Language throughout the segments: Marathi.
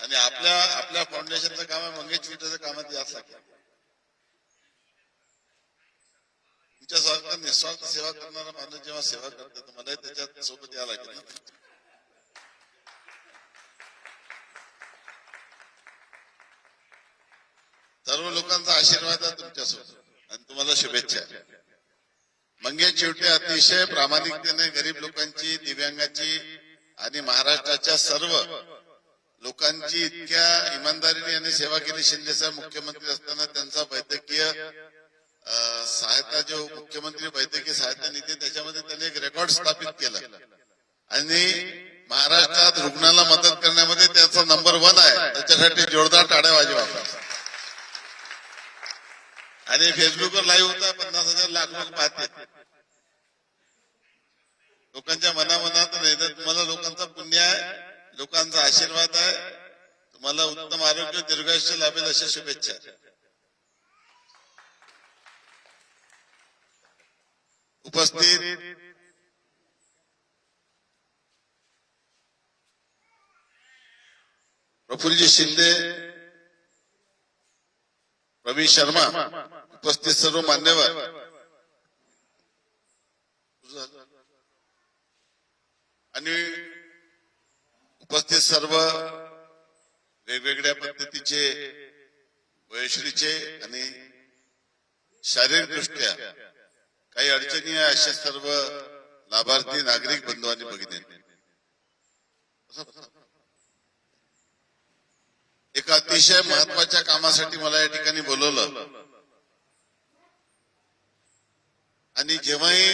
आणि आपल्या आपल्या फाउंडेशनचं काम आहे मंगेश काम निश्वार्थ याच लागतं तुमच्यासारखा निस्वार्थ सेवा करणारा माणूस जेव्हा सेवा करतो तर मलाही त्याच्यात सोबत यावं लागेल ना. सर्व लोकांचा आशीर्वाद आहे तुमच्यासोबत. आणि तुम्हाला शुभेच्छा. मंगेश चिवटे अतिशय प्रामाणिकतेने गरीब लोकांची दिव्यांगाची आणि महाराष्ट्राच्या सर्व लोकांची इतक्या इमानदारीने यांनी सेवा केली. शिंदे साहेब मुख्यमंत्री असताना त्यांचा वैद्यकीय सहायता जो मुख्यमंत्री वैद्यकीय सहायता निधी त्याच्यामध्ये त्यांनी एक रेकॉर्ड स्थापित केला. आणि महाराष्ट्रात रुग्णाला मदत करण्यामध्ये त्याचा नंबर वन आहे. त्याच्यासाठी जोरदार टाळ्या वाजवा आणि फेसबुकवर लाईव्ह होता पन्नास हजार लाख लोक पाहते. लोकांच्या मनामनात नाही तर तुम्हाला लोकांचा पुण्य आहे. लोकांचा आशीर्वाद आहे. तुम्हाला उत्तम आरोग्य दीर्घायुष्य लाभेल अशा शुभेच्छा. उपस्थित. प्रफुल्लजी शिंदे रवी शर्मा उपस्थित सर्व मान्यवर. आणि उपस्थित सर्व वेगवेगळ्या पद्धतीचे वयश्रीचे आणि शारीरिक दृष्ट्या काही अडचणी आहे अशा सर्व लाभार्थी नागरिक बंधूंनी बघितले. एका अतिशय महत्त्वाच्या कामासाठी मला या ठिकाणी बोलवलं. आणि जेव्हाही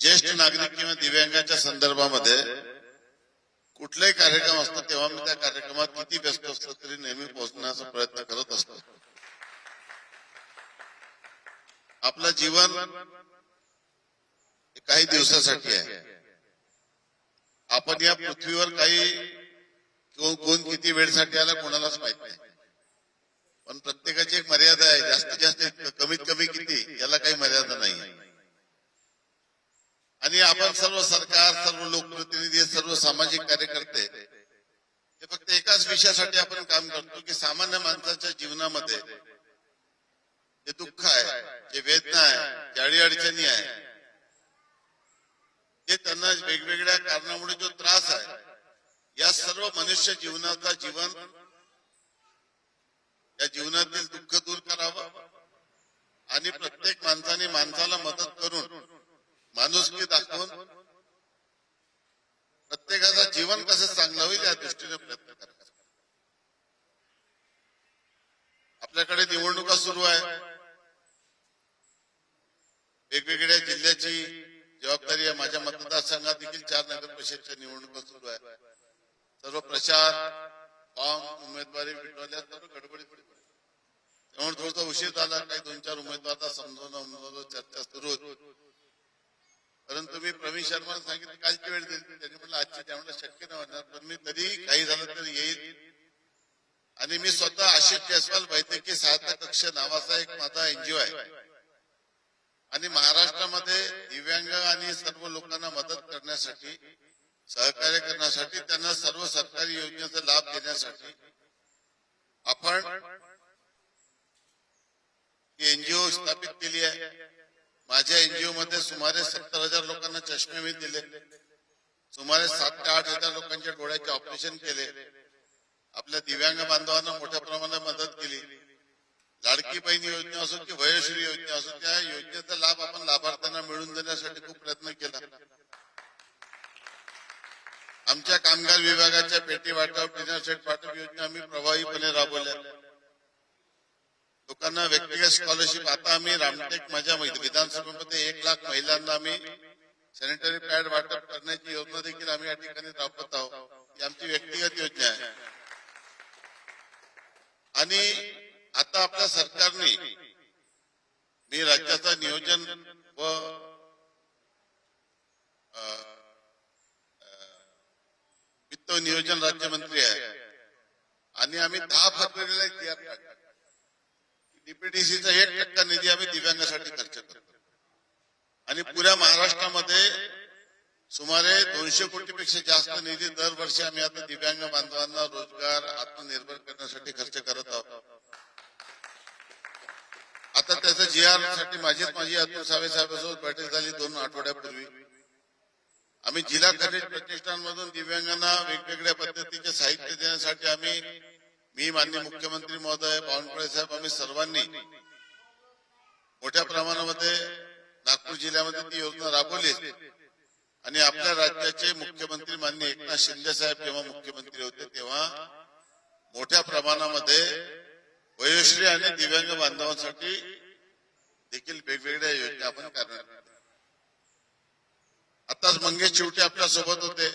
ज्येष्ठ नागरिक किंवा दिव्यांगाच्या संदर्भामध्ये कुठलाही कार्यक्रम असतो तेव्हा मी त्या कार्यक्रमात किती व्यस्त असतो तरी नेहमी पोहोचण्याचा प्रयत्न करत असतो. आपलं जीवन काही दिवसासाठी आहे. आपण या पृथ्वीवर काही कोण किती वेळसाठी आला कोणालाच माहीत नाही. पण प्रत्येकाची एक मर्यादा आहे जास्तीत जास्त कमीत कमी किती याला काही मर्यादा नाही आणि आपण सर्व सरकार सर्व सामाजिक कार्यकर्ते हे फक्त एकाच विषयासाठी आपण काम करतो की सामान्य माणसाच्या जीवनामध्ये जे दुःख आहे जे वेदना आहे जे अडीअडचणी आहे ते त्यांना वेगवेगळ्या कारणामुळे जो त्रास आहे या सर्व मनुष्य जीवनाचा जीवन या जीवनातील दुःख दूर करावं आणि प्रत्येक माणसाने माणसाला मदत करून माणुसकी दाखवून प्रत्येकाचं जीवन कसं चांगलं होईल या दृष्टीने प्रयत्न करायचा. आपल्याकडे निवडणुका सुरू आहे. वेगवेगळ्या जिल्ह्याची जबाबदारी आहे. माझ्या मतदारसंघात देखील चार नगर परिषदच्या निवडणुका सुरू आहे सर्व प्रचार फॉर्म उमेदवारी मिटवल्या सर्व गडबडीत त्यामुळे थोडासा उशीर झाला. काही दोन चार उमेदवारांना समजवणं चर्चा सुरू होती. परंतु मी प्रवीण शर्मा सांगितलं कालची वेळ दिली त्यांनी म्हटलं आजची त्यामुळे शक्य नाही होणार पण मी तरी काही झालं तर येईल. आणि मी स्वतः आशिष जयस्वाल वैद्यकीय सहायता कक्ष नावाचा एक माझा एनजीओ आहे. आणि महाराष्ट्रामध्ये दिव्यांग आणि सर्व लोकांना मदत करण्यासाठी सहकार्य करण्यासाठी त्यांना सर्व सरकारी योजनेचा लाभ देण्यासाठी आपण एनजीओ स्थापित केली आहे. माझ्या एनजीओ मध्ये सुमारे सत्तर हजार लोकांना चष्मे मी दिले. सुमारे सात ते आठ हजार लोकांच्या डोळ्याचे ऑपरेशन केले. आपल्या दिव्यांग बांधवांना मोठ्या प्रमाणात मदत केली. लाडकी बहीण योजना असो की वयश्री योजना असो त्या योजनेचा लाभ आपण लाभार्थ्यांना मिळवून देण्यासाठी खूप प्रयत्न केला. आमच्या कामगार विभागाच्या पेटी वाटप डिनर सेट वाटप योजना आम्ही प्रभावीपणे राबवल्या. लोकांना व्यक्तिगत स्कॉलरशिप आता आम्ही रामटेक माझ्या विधानसभेमध्ये एक लाख महिलांना आम्ही सॅनिटरी पॅड वाटप करण्याची योजना देखील आम्ही या ठिकाणी राबवत आहोत. ही आमची व्यक्तिगत योजना आहे. आणि आता आपल्या सरकारने मी राज्याचा नियोजन व वित्त नियोजन राज्यमंत्री आहे. आणि आम्ही दहा फेब्रुवारीला डीपीटीसीचा एक टक्का निधी आम्ही दिव्यांगासाठी खर्च करतो. आणि पुऱ्या महाराष्ट्रामध्ये सुमारे दोनशे कोटीपेक्षा जास्त निधी दरवर्षी आम्ही आता दिव्यांग बांधवांना रोजगार आत्मनिर्भर करण्यासाठी खर्च करत आहोत. आता त्याचं जी आरसाठी माझीच माझी अतुल सावे साहेबांसोबत बैठक झाली दोन आठवड्यापूर्वी. आम्ही जिल्हा खनिज प्रतिष्ठानमधून दिव्यांगांना वेगवेगळ्या पद्धतीचे साहित्य देण्यासाठी आम्ही मी माननीय मुख्यमंत्री महोदय बावनकुळे साहेब आम्ही सर्वांनी मोठ्या प्रमाणामध्ये नागपूर जिल्ह्यामध्ये ती योजना राबवली आणि आपल्या राज्याचे मुख्यमंत्री माननीय एकनाथ शिंदे साहेब जेव्हा मुख्यमंत्री होते तेव्हा मोठ्या प्रमाणामध्ये वयोश्री आणि दिव्यांग बांधवांसाठी देखील वेगवेगळ्या योजना आपण करणार आताच मंगेश चिवटे आपल्यासोबत होते.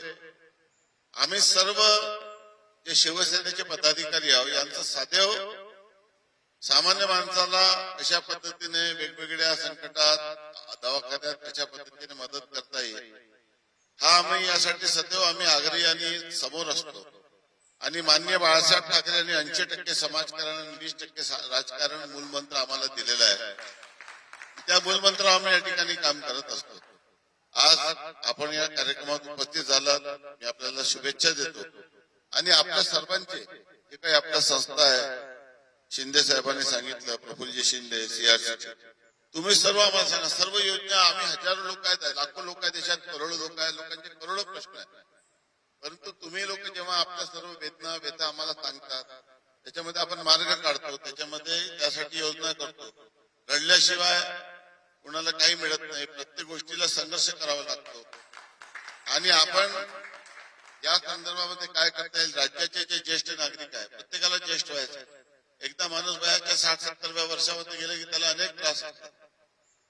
आम्ही सर्व जे शिवसेनेचे पदाधिकारी आहोत यांचं साधेव सामान्य माणसाला कशा पद्धतीने वेगवेगळ्या संकटात दवाखान्यात कशा पद्धतीने मदत करता येईल हा आम्ही यासाठी सदैव आम्ही आग्रही आणि समोर असतो. आणि मान्य बाळासाहेब ठाकरे यांनी ऐंशी टक्के समाजकारण आणि वीस टक्के राजकारण मूलमंत्र आम्हाला दिलेला आहे. त्या मूलमंत्र आम्ही या ठिकाणी काम करत असतो. आज आपण या कार्यक्रमात उपस्थित झालात. मी आपल्याला शुभेच्छा देतो. आणि आपल्या सर्वांचे जे काही आपल्या संस्था आहे शिंदे साहेबांनी सांगितलं प्रफुल्लजी शिंदे सीआरसी तुम्ही सर्व आम्हाला सांगा सर्व योजना आम्ही हजारो लोक आहेत लाखो लोक आहेत देशात करोडो लोक आहेत लोकांचे करोडो प्रश्न आहेत. परंतु तुम्ही लोक जेव्हा आपल्या सर्व वेदना व्यथा आम्हाला सांगतात त्याच्यामध्ये आपण मार्ग काढतो त्याच्यामध्ये त्यासाठी योजना करतो. लढल्याशिवाय कुणाला काही मिळत नाही प्रत्येक गोष्टीला संघर्ष करावा लागतो. आणि आपण या संदर्भामध्ये काय करता येईल? राज्याचे जे ज्येष्ठ नागरिक आहे प्रत्येकाला ज्येष्ठ व्हायचं एकदा माणूस वयाच्या साठ सत्तरव्या वर्षामध्ये गेले की त्याला अनेक त्रास होतात.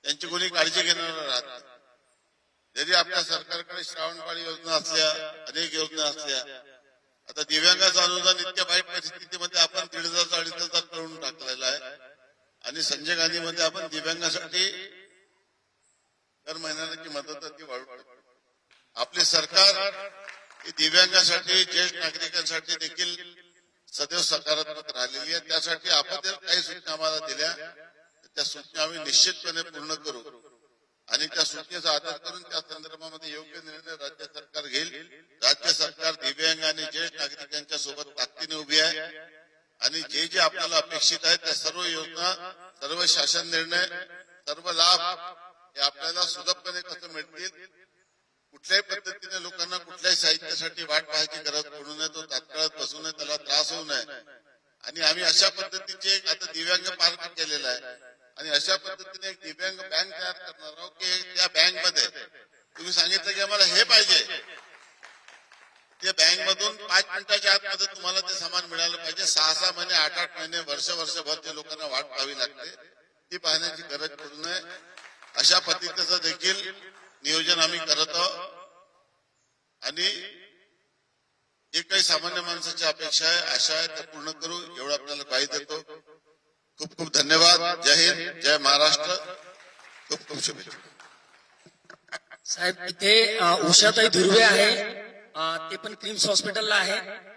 त्यांची कोणी काळजी घेणार राहत जरी आपल्या सरकारकडे श्रावणबाळी योजना असल्या अनेक योजना असल्या आता दिव्यांगाचं अनुदान इतक्या वाईट परिस्थितीमध्ये आपण दीड हजार अडीच हजार करून टाकलेला आहे. आणि संजय गांधी मध्ये आपण दिव्यांगासाठी दर महिन्याला ती मदत ती वाढू आपले सरकार ही दिव्यांगासाठी ज्येष्ठ नागरिकांसाठी देखील सदैव सकारात्मक राहिलेली आहे. त्यासाठी आपण जर काही सूचना आम्हाला दिल्या त्या सूचना आम्ही निश्चितपणे पूर्ण करू. आणि त्या सूचनेचा आधार करून त्या संदर्भामध्ये योग्य निर्णय राज्य सरकार घेईल. राज्य सरकार दिव्यांग आणि ज्येष्ठ नागरिकांच्या सोबत ताकदीने उभी आहे. आणि जे जे आपल्याला अपेक्षित आहे त्या सर्व योजना सर्व शासन निर्णय सर्व लाभ हे आपल्याला सुलभपणे कसं मिळतील कुठल्याही पद्धतीने लोक कुठल्याही साहित्यासाठी वाट पाहायची गरज पडू नये तो तात्काळ बसू नये त्याला त्रास होऊ नये. आणि आम्ही अशा पद्धतीचे आता दिव्यांग पार्क केलेला आहे. आणि अशा पद्धतीने एक दिव्यांग बँक तयार करणार आहोत की त्या बँकमध्ये तुम्ही सांगितलं की आम्हाला हे पाहिजे. त्या बँक मधून पाच मिनिटाच्या आतमध्ये तुम्हाला ते सामान मिळालं पाहिजे. सहा सहा महिने आठ आठ महिने वर्ष वर्षभर ते लोकांना वाट पाहावी लागते. ती पाहण्याची गरज पडू नये. अशा पद्धतीचं देखील नियोजन आम्ही करत आहोत. आणि जे काही सामान्य माणसाची अपेक्षा आहे आशा आहे त्या पूर्ण करू एवढं आपल्याला पाहिजे देतो खूप खूप धन्यवाद. जय हिंद जय महाराष्ट्र. खूप खूप शुभेच्छा. साहेब इथे उषाताई धुर्वे आहे. ते पण क्रिम्स हॉस्पिटलला आहे.